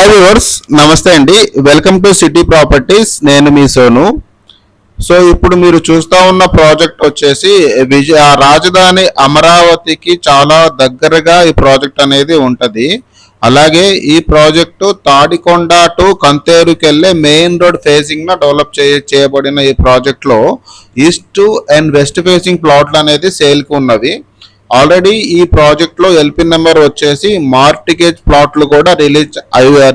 Hi viewers నమస్తే అండి. Welcome to city properties నేను మీ సోను. సో ఇప్పుడు మీరు చూస్తా ఉన్న ప్రాజెక్ట్ వచ్చేసి విజయ రాజధాని అమరావతికి చాలా దగ్గరగా ఈ ప్రాజెక్ట్ అనేది ఉంటుంది. అలాగే ఈ ప్రాజెక్టు తాడికొండ టు కంతేరుకి వెళ్ళే మెయిన్ రోడ్ ఫేసింగ్ డెవలప్ చే చేయబడిన ఈ ప్రాజెక్ట్లో ఈస్ట్ అండ్ వెస్ట్ ఫేసింగ్ ప్లాట్లు అనేది సేల్కి ఉన్నవి. ఆల్రెడీ ఈ ప్రాజెక్ట్లో ఎల్పి నెంబర్ వచ్చేసి మార్టిగేజ్ ప్లాట్లు కూడా రిలీజ్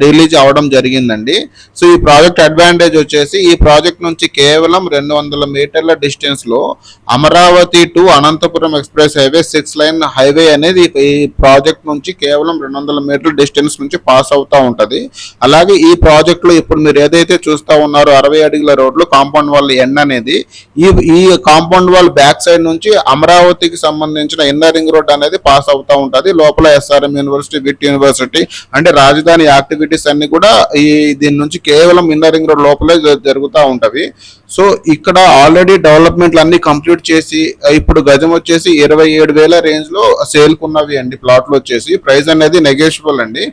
రిలీజ్ అవ్వడం జరిగిందండి. సో ఈ ప్రాజెక్ట్ అడ్వాంటేజ్ వచ్చేసి ఈ ప్రాజెక్ట్ నుంచి కేవలం రెండు వందల మీటర్ల డిస్టెన్స్లో Amaravati to Anantapuram express highway six lane highway అనేది ఈ ప్రాజెక్ట్ నుంచి కేవలం రెండు వందల మీటర్ల డిస్టెన్స్ నుంచి పాస్ అవుతూ ఉంటుంది. అలాగే ఈ ప్రాజెక్ట్లో ఇప్పుడు మీరు ఏదైతే చూస్తా ఉన్నారో అరవై అడుగుల రోడ్లు కాంపౌండ్ వాల్ ఎండ్ అనేది ఈ ఈ కాంపౌండ్ వాల్ బ్యాక్ సైడ్ నుంచి అమరావతికి సంబంధించిన ఇన్నర్ రింగ్ రోడ్ అనేది పాస్ అవుతూ ఉంటుంది. లోపల ఎస్ఆర్ఎం యూనివర్సిటీ విట్ యూనివర్సిటీ అంటే రాజధాని యాక్టివిటీస్ అన్ని కూడా ఈ దీని నుంచి కేవలం ఇన్నర్ రింగ్ రోడ్ లోపలే జరుగుతూ ఉంటవి. సో ఇక్కడ ఆల్రెడీ డెవలప్మెంట్లు అన్ని కంప్లీట్ చేసి ఇప్పుడు గజం వచ్చేసి ఇరవై ఏడు వేల రేంజ్లో సేల్ అండి ప్లాట్లు వచ్చేసి. ప్రైస్ అనేది నెగోషియబుల్ అండి.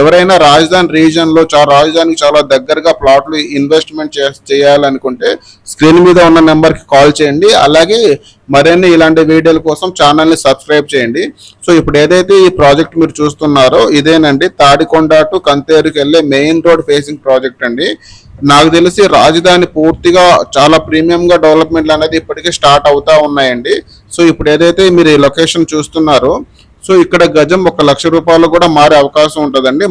ఎవరైనా రాజధాని రీజన్లో చాలా రాజధానికి చాలా దగ్గరగా ప్లాట్లు ఇన్వెస్ట్మెంట్ చేయాలనుకుంటే స్క్రీన్ మీద ఉన్న నెంబర్కి కాల్ చేయండి. అలాగే మరిన్ని ఇలాంటి వీడియోల కోసం ఛానల్ని సబ్స్క్రైబ్ చేయండి. సో ఇప్పుడు ఏదైతే ఈ ప్రాజెక్ట్ మీరు చూస్తున్నారో ఇదేనండి తాడికొండ టు కంతేరుకి వెళ్ళే మెయిన్ రోడ్ ఫేసింగ్ ప్రాజెక్ట్ అండి. నాకు తెలిసి రాజధాని పూర్తిగా చాలా ప్రీమియం గా డెవలప్మెంట్లు అనేది ఇప్పటికే స్టార్ట్ అవుతా ఉన్నాయండి. సో ఇప్పుడు ఏదైతే మీరు ఈ లొకేషన్ చూస్తున్నారో సో ఇక్కడ గజం ఒక లక్ష రూపాయలు కూడా మారే అవకాశం ఉంటుందండి.